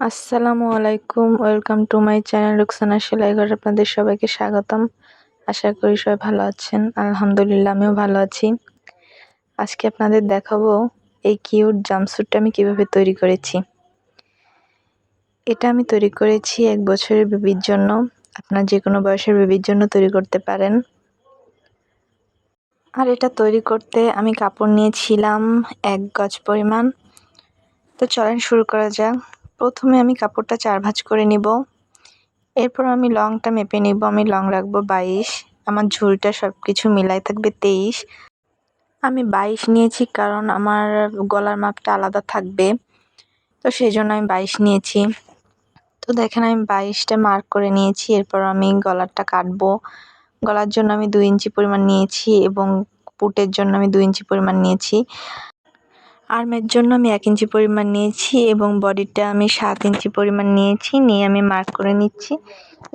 আসসালামু আলাইকুম, welcome to my channel Ruksana Selaighor আপনাদের সবাইকে স্বাগতম। আশা করি সবাই ভালো আছেন। আলহামদুলিল্লাহ, আমিও ভালো আছি। আজকে আপনাদের দেখাবো এই কিউট জামস্যুটটা আমি কীভাবে তৈরি করেছি। এটা আমি তৈরি করেছি এক বছরের বেবির জন্য। আপনার যে কোনো বয়সের বেবির জন্য তৈরি করতে পারেন। আর এটা তৈরি করতে আমি কাপড় নিয়েছিলাম এক গজ পরিমাণ। তো চলেন শুরু করা যাক। প্রথমে আমি কাপড়টা চার ভাঁজ করে নিব। এরপর আমি লংটা মেপে নিব। আমি লং রাখব বাইশ। আমার ঝুলটা সব কিছু মিলাই থাকবে তেইশ। আমি বাইশ নিয়েছি কারণ আমার গলার মাপটা আলাদা থাকবে। তো সেই জন্য আমি বাইশ নিয়েছি। তো দেখেন আমি বাইশটা মার্ক করে নিয়েছি। এরপর আমি গলারটা কাটবো। গলার জন্য আমি দুই ইঞ্চি পরিমাণ নিয়েছি এবং পুটের জন্য আমি দুই ইঞ্চি পরিমাণ নিয়েছি। আর্মের জন্য আমি এক ইঞ্চি পরিমাণ নিয়েছি এবং বডিটা আমি সাত ইঞ্চি পরিমাণ নিয়েছি, নিয়ে আমি মার্ক করে নিচ্ছি।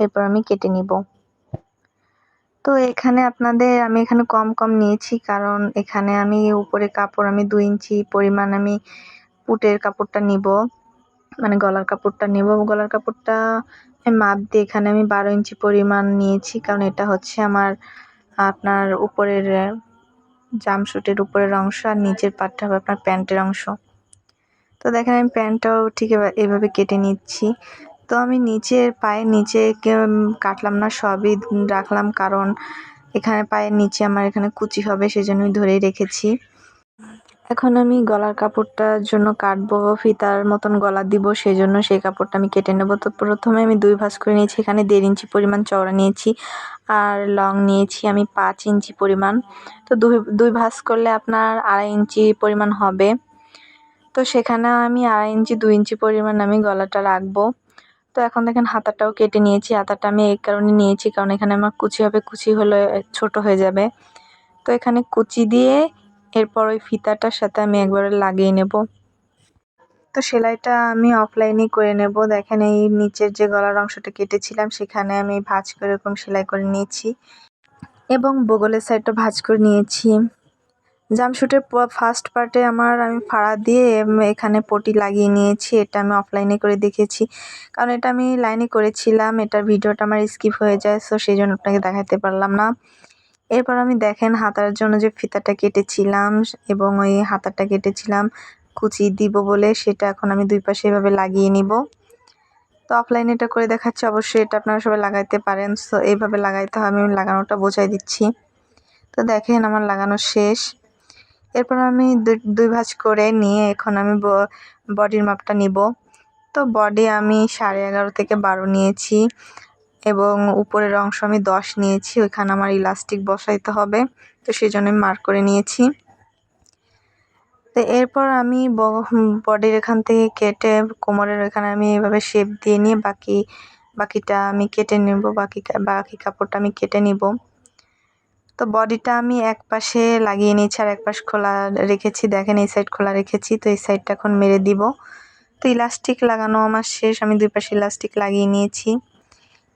এরপর আমি কেটে নিব। তো এখানে আপনাদের, আমি এখানে কম কম নিয়েছি কারণ এখানে আমি উপরে কাপড়, আমি দুই ইঞ্চি পরিমাণ আমি পুটের কাপড়টা নিব মানে গলার কাপড়টা নেব। গলার কাপড়টা মাপ দিয়ে এখানে আমি বারো ইঞ্চি পরিমাণ নিয়েছি কারণ এটা হচ্ছে আমার, আপনার উপরের জামশুটের উপরের অংশ আর নিচের পাটটা হবে আপনার প্যান্টের অংশ। তো দেখেন, আমি প্যান্টটাও ঠিক এভাবে কেটে নিচ্ছি। তো আমি নিচের পায়ের নিচে কাটলাম না, সবই রাখলাম। কারণ এখানে পায়ের নিচে আমার এখানে কুচি হবে, সেজন্যই ধরেই রেখেছি। এখন আমি গলার কাপড়টার জন্য কাটবো, ফিতার মতন গলা দিব সেই জন্য সেই কাপড়টা আমি কেটে নেব। তো প্রথমে আমি দুই ভাঁজ করে নিয়েছি, এখানে দেড় ইঞ্চি পরিমাণ চওড়া নিয়েছি আর লং নিয়েছি আমি পাঁচ ইঞ্চি পরিমাণ। তো দুই দুই ভাঁজ করলে আপনার আড়াই ইঞ্চি পরিমাণ হবে। তো সেখানে আমি আড়াই ইঞ্চি, দুই ইঞ্চি পরিমাণ আমি গলাটা রাখব। তো এখন দেখেন হাতাটাও কেটে নিয়েছি, হাতাটা আমি এই কারণে নিয়েছি, কারণ এখানে আমার কুচি হবে, কুচি হলে ছোট হয়ে যাবে। তো এখানে কুচি দিয়ে এরপর ওই ফিতাটার সাথে আমি একবারে লাগিয়ে নেব। তো সেলাইটা আমি অফলাইনেই করে নেব। দেখেন এই নিচের যে গলার অংশটা কেটেছিলাম, সেখানে আমি ভাঁজ করে এরকম সেলাই করে নিয়েছি এবং বগলের সাইডটা ভাঁজ করে নিয়েছি। জামশুটের ফার্স্ট পার্টে আমার আমি ফাড়া দিয়ে এখানে পটি লাগিয়ে নিয়েছি। এটা আমি অফলাইনে করে দেখেছি। কারণ এটা আমি লাইনে করেছিলাম, এটার ভিডিওটা আমার স্কিপ হয়ে যায় সো সেই জন্য আপনাকে দেখাতে পারলাম না। এরপর আমি দেখেন হাতার জন্য যে ফিতাটা কেটেছিলাম এবং ওই হাতাটা কেটেছিলাম, কুচি দিব বলে সেটা এখন আমি দুই পাশে এভাবে লাগিয়ে নিব। তো অফলাইনে এটা করে দেখাচ্ছি, অবশ্যই এটা আপনারা সবাই লাগাইতে পারেন। সো এইভাবে লাগাইতে হবে আমি লাগানোটা বোঝাই দিচ্ছি। তো দেখেন আমার লাগানো শেষ। এরপর আমি দুই ভাঁজ করে নিয়ে এখন আমি বডির মাপটা নিব। তো বডি আমি সাড়ে এগারো থেকে বারো নিয়েছি। এবং উপরের অংশ আমি দশ নিয়েছি, ওইখানে আমার ইলাস্টিক বসাইতে হবে। তো সেই জন্য আমি মার্ক করে নিয়েছি। তো এরপর আমি বডির এখান থেকে কেটে কোমরের এখানে আমি এভাবে শেপ দিয়ে নিয়ে বাকি, বাকিটা আমি কেটে নেব, বাকি বাকি কাপড়টা আমি কেটে নিব। তো বডিটা আমি এক পাশে লাগিয়ে নিয়েছি আর এক পাশ খোলা রেখেছি। দেখেন এই সাইড খোলা রেখেছি, তো এই সাইডটা এখন মেরে দিব। তো ইলাস্টিক লাগানো আমার শেষ, আমি দুই পাশে ইলাস্টিক লাগিয়ে নিয়েছি।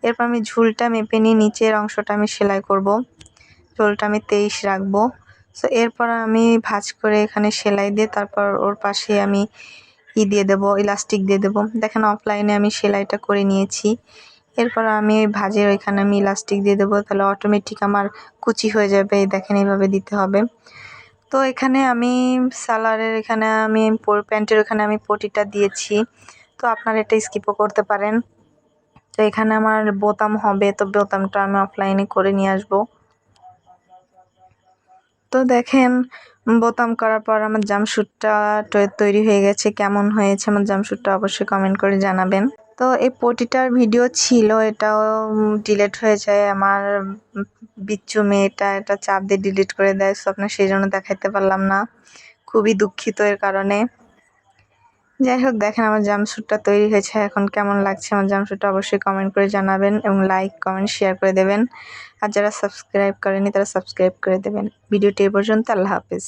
এরপর আমি ঝুলটা মেপে নিয়ে নিচের অংশটা আমি সেলাই করব। ঝোলটা আমি তেইশ রাখব। সো এরপর আমি ভাজ করে এখানে সেলাই দিয়ে তারপর ওর পাশে আমি ই দিয়ে দেবো, ইলাস্টিক দিয়ে দেবো। দেখেন অফলাইনে আমি সেলাইটা করে নিয়েছি। এরপর আমি ওই ভাজের ওইখানে আমি ইলাস্টিক দিয়ে দেবো, তাহলে অটোমেটিক আমার কুচি হয়ে যাবে। দেখেন এইভাবে দিতে হবে। তো এখানে আমি সালারের এখানে আমি প্যান্টের ওখানে আমি পটিটা দিয়েছি। তো আপনারা এটা স্কিপও করতে পারেন। তো এখানে আমার বোতাম হবে, তো বোতামটা আমি অফলাইনে করে নিয়ে আসব। তো দেখেন, বোতাম করার পর আমার জামশুটটা তৈরি হয়ে গেছে। কেমন হয়েছে আমার জামশুটটা অবশ্যই কমেন্ট করে জানাবেন। তো এই পটিটার ভিডিও ছিল, এটাও ডিলেট হয়ে যায়। আমার বিচ্ছু মেয়েটা এটা চাপ দিয়ে ডিলিট করে দেয়। সো আপনার সেই জন্য দেখাইতে পারলাম না। খুবই দুঃখিত এর কারণে। যাই হোক, দেখেন আমার জামসুটটা তৈরি হয়েছে। এখন কেমন লাগছে আমার জামসুটটা অবশ্যই কমেন্ট করে জানাবেন এবং লাইক কমেন্ট শেয়ার করে দেবেন। আর যারা সাবস্ক্রাইব করেনি তারা সাবস্ক্রাইব করে দেবেন। ভিডিওটি এ পর্যন্ত, আল্লাহ হাফিজ।